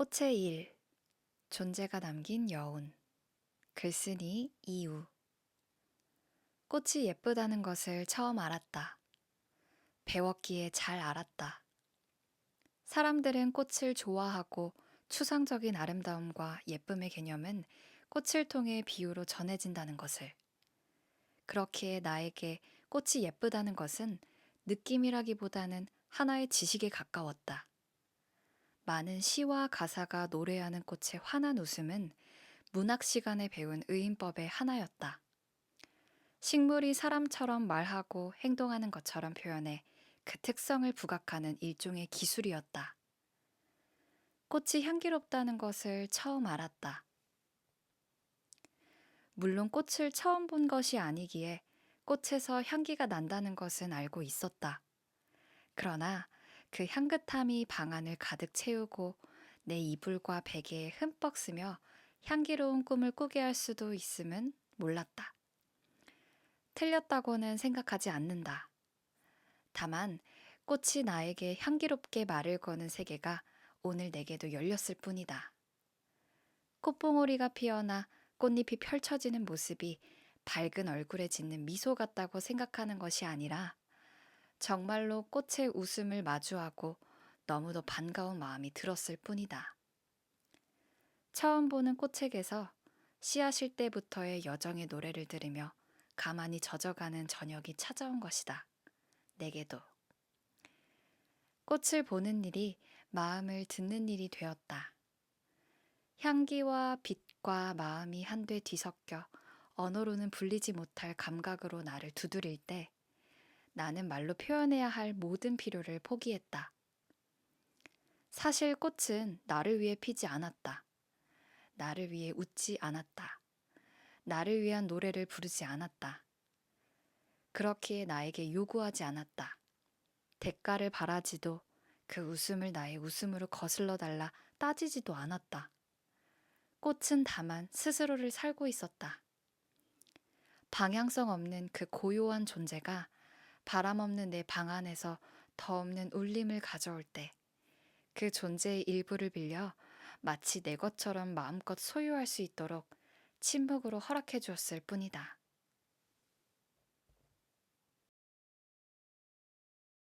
꽃의 일 존재가 남긴 여운 글쓴이 이유 꽃이 예쁘다는 것을 처음 알았다. 배웠기에 잘 알았다. 사람들은 꽃을 좋아하고 추상적인 아름다움과 예쁨의 개념은 꽃을 통해 비유로 전해진다는 것을. 그렇기에 나에게 꽃이 예쁘다는 것은 느낌이라기보다는 하나의 지식에 가까웠다. 많은 시와 가사가 노래하는 꽃의 환한 웃음은 문학 시간에 배운 의인법의 하나였다. 식물이 사람처럼 말하고 행동하는 것처럼 표현해 그 특성을 부각하는 일종의 기술이었다. 꽃이 향기롭다는 것을 처음 알았다. 물론 꽃을 처음 본 것이 아니기에 꽃에서 향기가 난다는 것은 알고 있었다. 그러나 그 향긋함이 방 안을 가득 채우고 내 이불과 베개에 흠뻑 스며 향기로운 꿈을 꾸게 할 수도 있음은 몰랐다. 틀렸다고는 생각하지 않는다. 다만 꽃이 나에게 향기롭게 말을 거는 세계가 오늘 내게도 열렸을 뿐이다. 꽃봉오리가 피어나 꽃잎이 펼쳐지는 모습이 밝은 얼굴에 짓는 미소 같다고 생각하는 것이 아니라 정말로 꽃의 웃음을 마주하고 너무도 반가운 마음이 들었을 뿐이다. 처음 보는 꽃책에서 씨앗일 때부터의 여정의 노래를 들으며 가만히 젖어가는 저녁이 찾아온 것이다. 내게도. 꽃을 보는 일이 마음을 듣는 일이 되었다. 향기와 빛과 마음이 한데 뒤섞여 언어로는 불리지 못할 감각으로 나를 두드릴 때 나는 말로 표현해야 할 모든 필요를 포기했다. 사실 꽃은 나를 위해 피지 않았다. 나를 위해 웃지 않았다. 나를 위한 노래를 부르지 않았다. 그렇기에 나에게 요구하지 않았다. 대가를 바라지도 그 웃음을 나의 웃음으로 거슬러 달라 따지지도 않았다. 꽃은 다만 스스로를 살고 있었다. 방향성 없는 그 고요한 존재가 바람 없는 내 방 안에서 더 없는 울림을 가져올 때 그 존재의 일부를 빌려 마치 내 것처럼 마음껏 소유할 수 있도록 침묵으로 허락해 주었을 뿐이다.